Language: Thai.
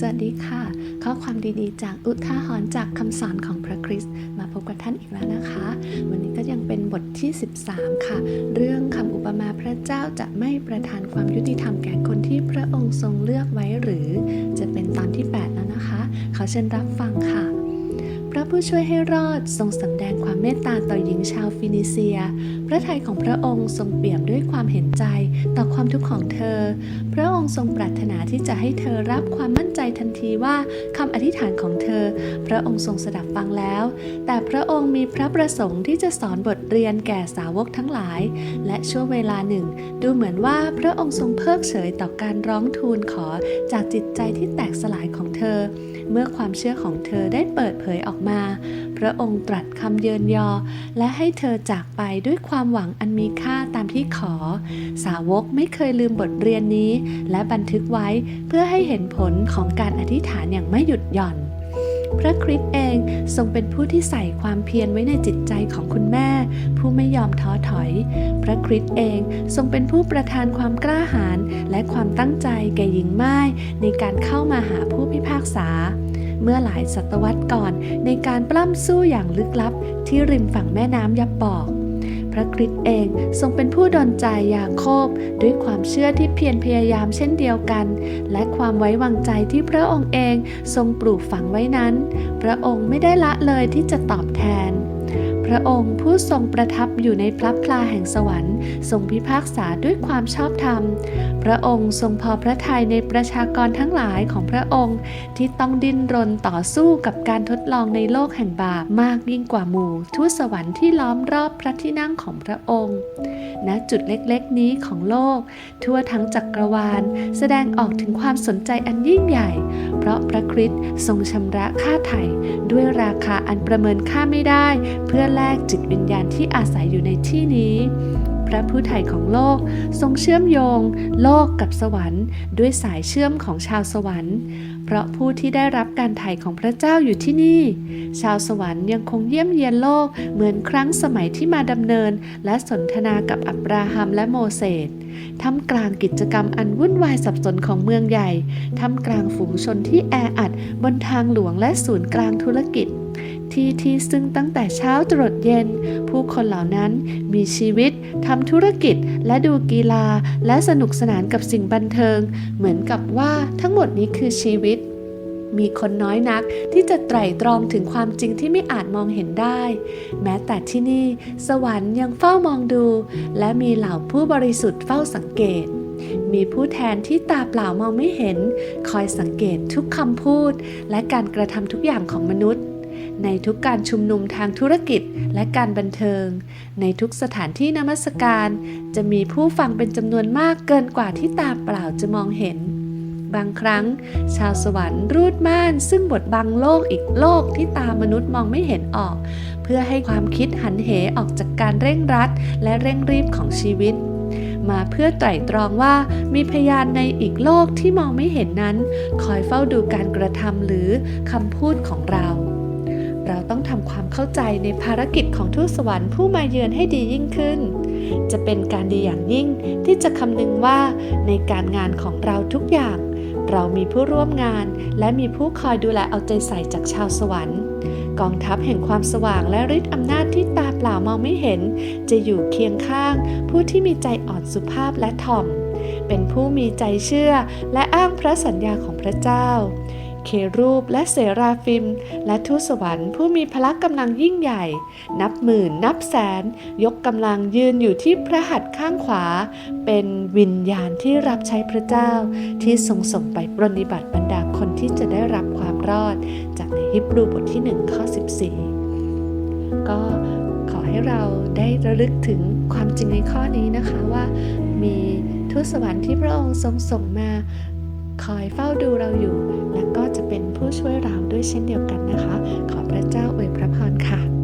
สวัสดีค่ะ ข้อความดีๆ จากอุทาหรณ์จากคำสอนของพระคริสต์มาพบกับท่านอีกแล้วนะคะ วันนี้ก็ยังเป็นบทที่ 13 ค่ะ เรื่องคำอุปมาพระเจ้าจะไม่ประทานความยุติธรรมแก่คนที่พระองค์ทรงเลือกไว้หรือ จะเป็นตอนที่ 8 แล้วนะคะขอเชิญรับฟังค่ะพระผู้ช่วยให้รอดทรงสำแดงความเมตตาต่อหญิงชาวฟินิเซีย พระทัยของพระองค์ทรงเปี่ยมด้วยความเห็นใจ ความทุกข์ของเธอ พระองค์ทรงปรารถนาที่จะให้เธอรับความมั่นใจทันทีว่าคำอธิษฐานของเธอ พระองค์ทรงสดับฟังแล้ว แต่พระองค์มีพระประสงค์ที่จะสอนบทเรียนแก่สาวกทั้งหลาย และช่วงเวลาหนึ่ง ดูเหมือนว่าพระองค์ทรงเพิกเฉยต่อการร้องทูลขอจากจิตใจที่แตกสลายของเธอ เมื่อความเชื่อของเธอได้เปิดเผยออกมา พระองค์ตรัสคำเยินยอ และให้เธอจากไปด้วยความหวังอันมีค่าตามที่ขอ สาวกไม่เคยลืมบทเรียนนี้ และบันทึกไว้เพื่อให้เห็นผลของการอธิษฐานอย่างไม่หยุดหย่อนพระคริสต์เองทรงเป็นผู้ที่ใส่ความเพียรไว้ในจิตใจของคุณแม่ ผู้ไม่ยอมท้อถอย พระคริสต์เองทรงเป็นผู้ประทานความกล้าหาญและความตั้งใจแก่หญิงไม้ในการเข้ามาหาผู้พิพากษา เมื่อหลายศตวรรษก่อนในการปล้ำสู้อย่างลึกลับที่ริมฝั่งแม่น้ำยับบอก พระคริสต์เองทรงเป็นผู้ดนใจยาโคบด้วยความเชื่อที่เพียรพยายามเช่นเดียวกัน และความไว้วางใจที่พระองค์เองทรงปลูกฝังไว้นั้น พระองค์ไม่ได้ละเลยที่จะตอบแทน พระองค์ผู้ทรงประทับอยู่ในพระพลาแห่งสวรรค์ ทรงพิพากษาด้วยความชอบธรรม พระองค์ทรงพอพระทัยในประชากรทั้งหลายของพระองค์ที่ต้องดิ้นรนต่อสู้กับการทดลองในโลกแห่งบาปมากยิ่งกว่าหมู่ทูตสวรรค์ที่ล้อมรอบพระที่นั่งของพระองค์ณจุดเล็กๆ นี้ของโลก ทั่วทั้งจักรวาล แสดงออกถึงความสนใจอันยิ่งใหญ่ เพราะพระคริสต์ทรงชำระค่าไถ่ด้วยราคาอันประเมินค่าไม่ได้ เพื่อแลกจิตวิญญาณที่อาศัยอยู่ในที่นี้ พระผู้ไถ่ของโลกทรงเชื่อมโยง โลกกับสวรรค์ ด้วยสายเชื่อมของชาวสวรรค์ เพราะผู้ที่ได้รับการไถ่ของพระเจ้าอยู่ที่นี่ ชาวสวรรค์ยังคงเยี่ยมเยียนโลกเหมือนครั้งสมัยที่มาดำเนิน และสนทนากับอับราฮัมและโมเสสท่ามกลางกิจกรรมอันวุ่นวายสับสนของเมืองใหญ่ท่ามกลางฝูงชนที่แออัดบนทางหลวงและศูนย์กลางธุรกิจ ที่ที่ซึ่งตั้งแต่เช้าตรดเย็น ผู้คนเหล่านั้นมีชีวิตทำธุรกิจและดูกีฬาและสนุกสนานกับสิ่งบันเทิง เหมือนกับว่าทั้งหมดนี้คือชีวิต มีคนน้อยนักที่จะไตร่ตรองถึงความจริงที่ไม่อาจมองเห็นได้ แม้แต่ที่นี่สวรรค์ยังเฝ้ามองดู และมีเหล่าผู้บริสุทธิ์เฝ้าสังเกตมีผู้แทนที่ตาเปล่ามองไม่เห็น คอยสังเกตทุกคำพูด และการกระทำทุกอย่างของมนุษย์ ในทุกการชุมนุมทางธุรกิจและการบันเทิง ในทุกสถานที่นมัสการ จะมีผู้ฟังเป็นจำนวนมากเกินกว่าที่ตาเปล่าจะมองเห็น บางครั้ง ชาวสวรรค์รูดม่าน ซึ่งบดบังโลกอีกโลกที่ตามนุษย์มองไม่เห็นออก เพื่อให้ความคิดหันเหออกจากการเร่งรัด และเร่งรีบของชีวิตมาเพื่อไตร่ตรองว่ามีพยานในอีกโลกที่มองไม่เห็นนั้น คอยเฝ้าดูการกระทำหรือคำพูดของเรา เราต้องทำความเข้าใจในภารกิจของทูตสวรรค์ผู้มาเยือนให้ดียิ่งขึ้น จะเป็นการดีอย่างยิ่งที่จะคำนึงว่าในการงานของเราทุกอย่าง เรามีผู้ร่วมงาน และมีผู้คอยดูแลเอาใจใส่จากชาวสวรรค์กองทัพแห่งความสว่างและฤทธิ์อำนาจที่ตาเปล่ามองไม่เห็น จะอยู่เคียงข้าง ผู้ที่มีใจอ่อนสุภาพและถ่อม เป็นผู้มีใจเชื่อและอ้างพระสัญญาของพระเจ้า เครูปและเสราฟิม และทูตสวรรค์ผู้มีพละกำลังยิ่งใหญ่ นับหมื่นนับแสน ยกกำลังยืนอยู่ที่พระหัตถ์ข้างขวา เป็นวิญญาณที่รับใช้พระเจ้า ที่ทรงส่งไปปรนิบัติบรรดาคนที่จะได้รับความรอด จากในฮิบรูบทที่1ข้อ14 ก็ขอให้เราได้ระลึกถึงความจริงในข้อนี้นะคะว่ามีทูตสวรรค์ที่พระองค์ทรงส่งมา คอยเฝ้าดูเราอยู่ และก็จะเป็นผู้ช่วยเราด้วยเช่นเดียวกันนะคะ ขอพระเจ้าอวยพระพรค่ะ